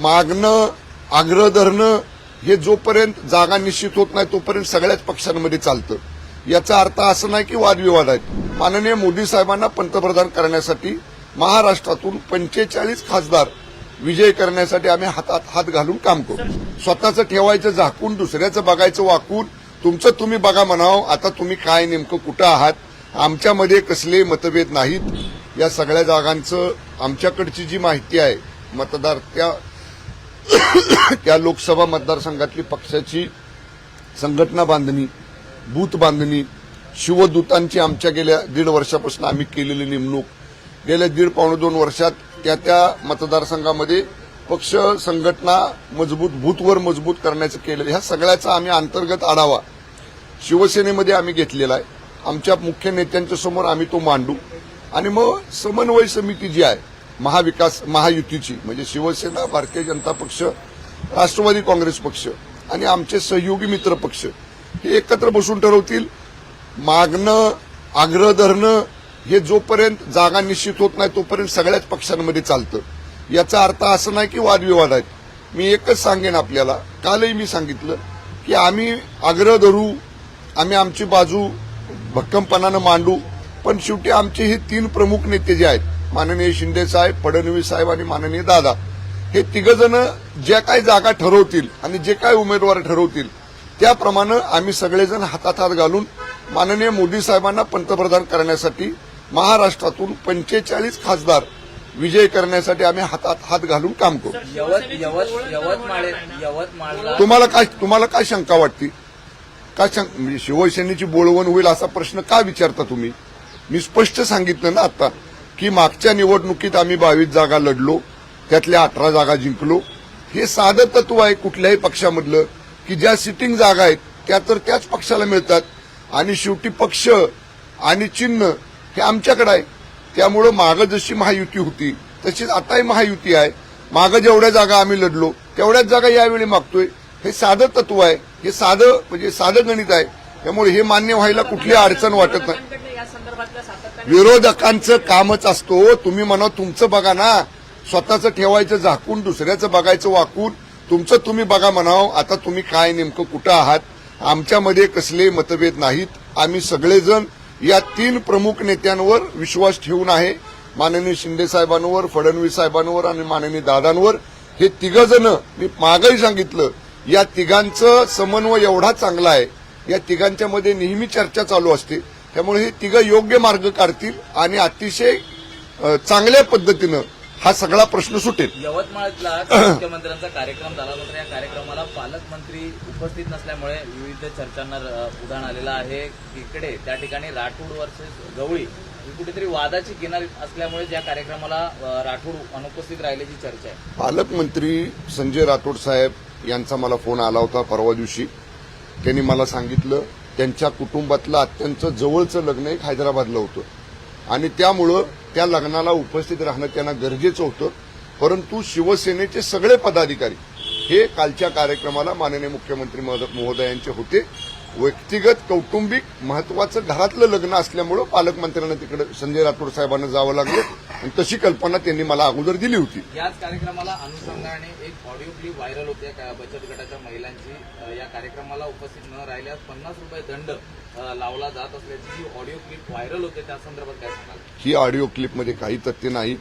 मागणं आग्रह धरणं हे जोपर्यंत जागा निश्चित होत नाही तोपर्यंत सगळ्याच पक्षांमध्ये चालतं. याचा अर्थ असं नाही की वादविवाद आहेत. माननीय मोदी साहेबांना पंतप्रधान करण्यासाठी महाराष्ट्रातून पंचेचाळीस खासदार विजय करण्यासाठी आम्ही हातात हात घालून काम करू. स्वतःचं ठेवायचं झाकून दुसऱ्याचं बघायचं वाकून तुमचं तुम्ही बघा म्हणावं आता तुम्ही काय नेमकं कुठं आहात? आमच्यामध्ये कसले मतभेद नाहीत? या सगळ्या जागांचं आमच्याकडची जी माहिती आहे मतदार त्या त्या लोकसभा मतदारसंघातली पक्षाची संघटना बांधणी बूथ बांधणी शिवदूतांची आमच्या गेल्या दीड वर्षापासून आम्ही केलेली नेमणूक. गेल्या दीड पावणे दोन वर्षात त्या त्या मतदारसंघामध्ये पक्ष संघटना मजबूत बूथवर मजबूत करण्याचं केलेलं ह्या सगळ्याचा आम्ही अंतर्गत आढावा शिवसेनेमध्ये आम्ही घेतलेला आहे. आमच्या मुख्य नेत्यांच्या समोर आम्ही तो मांडू. आणि मग समन्वय समिती जी आहे महाविकास महायुतीची म्हणजे शिवसेना भारतीय जनता पक्ष राष्ट्रवादी काँग्रेस पक्ष आणि आमचे सहयोगी मित्र पक्ष हे एकत्र बसून ठरवतील. मागणं आग्रह धरणं हे जोपर्यंत जागा निश्चित होत नाही तोपर्यंत सगळ्याच पक्षांमध्ये चालतं. याचा अर्थ असं नाही की वादविवाद आहेत. मी एकच सांगेन आपल्याला कालही मी सांगितलं की आम्ही आग्रह धरू आम्ही आमची बाजू भक्कमपणानं मांडू पण शेवटी आमचे हे तीन प्रमुख नेते जे आहेत माननीय शिंदे साहेब फडणवीस साहेब आणि माननीय दादा हे तिघजण ज्या काही जागा ठरवतील आणि जे काही उमेदवार ठरवतील त्याप्रमाणे आम्ही सगळेजण हातात हात घालून माननीय मोदी साहेबांना पंतप्रधान करण्यासाठी महाराष्ट्रातून पंचेचाळीस खासदार विजय करण्यासाठी आम्ही हातात हात घालून काम करू. तुम्हाला काय तुम्हाला काय शंका वाटते? काय शंक म्हणजे शिवसेनेची बोलवण होईल असा प्रश्न का विचारता तुम्ही? मी स्पष्ट सांगितलं ना आता. की मागच्या निवडणुकीत आम्ही बावीस जागा लढलो त्यातल्या अठरा जागा जिंकलो. हे साधं तत्व आहे कुठल्याही पक्षामधलं की ज्या सिटिंग जागा आहेत त्या तर त्याच पक्षाला मिळतात. आणि शेवटी पक्ष आणि चिन्ह हे आमच्याकडे आहे. त्यामुळं मागं जशी महायुती होती तशीच आताही महायुती आहे. मागं जेवढ्या जागा आम्ही लढलो तेवढ्याच जागा यावेळी मागतोय. हे साधं तत्व आहे. हे साधं म्हणजे साधं गणित आहे. त्यामुळे हे मान्य व्हायला कुठली अडचण वाटत नाही. विरोधकांचं कामच असतो. तुम्ही म्हणा तुमचं बघा ना. स्वतःचं ठेवायचं झाकून दुसऱ्याचं बघायचं वाकून. तुमचं तुम्ही बघा म्हणावं आता तुम्ही काय नेमकं कुठं आहात? आमच्यामध्ये कसले मतभेद नाहीत. आम्ही सगळेजण या तीन प्रमुख नेत्यांवर विश्वास ठेवून आहे. माननीय शिंदे साहेबांवर फडणवीस साहेबांवर आणि माननीय दादांवर. हे तिघजण मी मागही सांगितलं या तिघांचं समन्वय एवढा चांगला आहे. या तिघांच्या मध्ये नेहमी चर्चा चालू असते. त्यामुळे हे तिघं योग्य मार्ग काढतील आणि अतिशय चांगल्या पद्धतीनं हा सगळा प्रश्न सुटेल. यवतमाळला मुख्यमंत्र्यांचा कार्यक्रम झाला मात्र या कार्यक्रमाला पालकमंत्री उपस्थित नसल्यामुळे विविध चर्चांना उधाण आलेलं आहे. इकडे त्या ठिकाणी राठोड वर्सेस गवळी ही कुठेतरी वादाची किनार असल्यामुळे ज्या कार्यक्रमाला राठोड अनुपस्थित राहिल्याची चर्चा आहे. पालकमंत्री संजय राठोड साहेब यांचा मला फोन आला होता परवा दिवशी. त्यांनी मला सांगितलं त्यांच्या कुटुंबातलं अत्यंत जवळचं लग्न एक हैदराबादला होतं. आणि त्यामुळं त्या लग्नाला उपस्थित राहणं त्यांना गरजेचं होतं. परंतु शिवसेनेचे सगळे पदाधिकारी हे कालच्या कार्यक्रमाला माननीय मुख्यमंत्री महोदयांचे होते. व्यक्तिगत कौटुंबिक महत्वाचं घरातलं लग्न असल्यामुळं पालकमंत्र्यांना तिकडे संजय राठोड साहेबांना जावं लागलं. आणि तशी कल्पना त्यांनी मला अगोदर दिली होती. याच कार्यक्रमाला अनुषंगाने एक ऑडिओ क्लिप व्हायरल होते बचत गटाच्या महिलांची. या कार्यक्रमाला उपस्थित न राहिल्यास पन्नास रुपये दंड लावला जात असल्याची जी ऑडिओ क्लिप व्हायरल होते त्या संदर्भात काय सांगाल? ही ऑडिओ क्लिपमध्ये काही तथ्य नाही.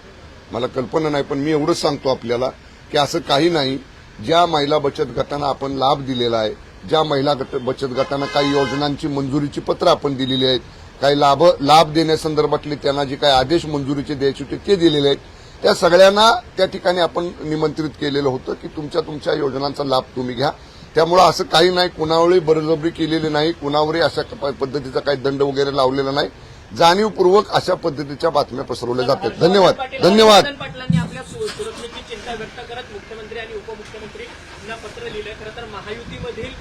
मला कल्पना नाही पण मी एवढंच सांगतो आपल्याला की असं काही नाही. ज्या महिला बचत गटांना आपण लाभ दिलेला आहे ज्या महिला गट बचत गटांना काही योजनांची मंजुरीची पत्र आपण दिलेली आहेत काही लाभ लाभ देण्यासंदर्भातले त्यांना जे काही आदेश मंजुरीचे द्यायचे होते ते दिलेले आहेत. त्या सगळ्यांना त्या ठिकाणी आपण निमंत्रित केलेलं होतं की तुमच्या तुमच्या योजनांचा लाभ तुम्ही घ्या. त्यामुळं असं काही नाही कुणावरही बळजबरी केलेली नाही कुणावरही अशा पद्धतीचा काही दंड वगैरे लावलेला नाही. जाणीवपूर्वक अशा पद्धतीच्या बातम्या पसरवल्या जातात. धन्यवाद. धन्यवाद. पाटलांनी आपल्या सुरक्षेची चिंता व्यक्त करत मुख्यमंत्री आणि उपमुख्यमंत्री यांना पत्र लिहिलंय. खरं तर महायुतीमधील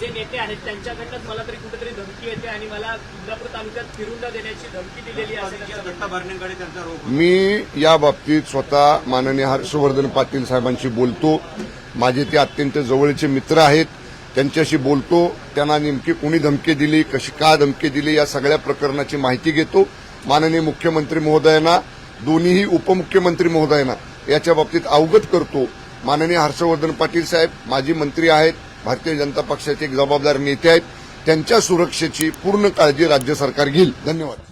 जे नेते आहेत त्यांच्याकडनं मला तरी कुठेतरी धमकी येते आणि मला इंदापूर तालुक्यात फिरून न देण्याची धमकी दिलेली आहे. घटना भरण्याकडे त्यांचा रोग होता. मी या बाबतीत स्वतः माननीय हर्षवर्धन पाटील साहेबांशी बोलतो. माझे ते अत्यंत जवळचे मित्र आहेत. त्यांच्याशी बोलतो. त्यांना नेमकी कोणी धमकी दिली कशी का धमकी दिली या सगळ्या प्रकरणाची माहिती घेतो. माननीय मुख्यमंत्री महोदयांना दोन्हीही उपमुख्यमंत्री महोदयांना याच्या बाबतीत अवगत करतो. माननीय हर्षवर्धन पाटील साहेब माजी मंत्री आहेत भारतीय जनता पक्षाचे एक जबाबदार नेते आहेत त्यांच्या सुरक्षेची पूर्ण काळजी राज्य सरकार घेईल. धन्यवाद.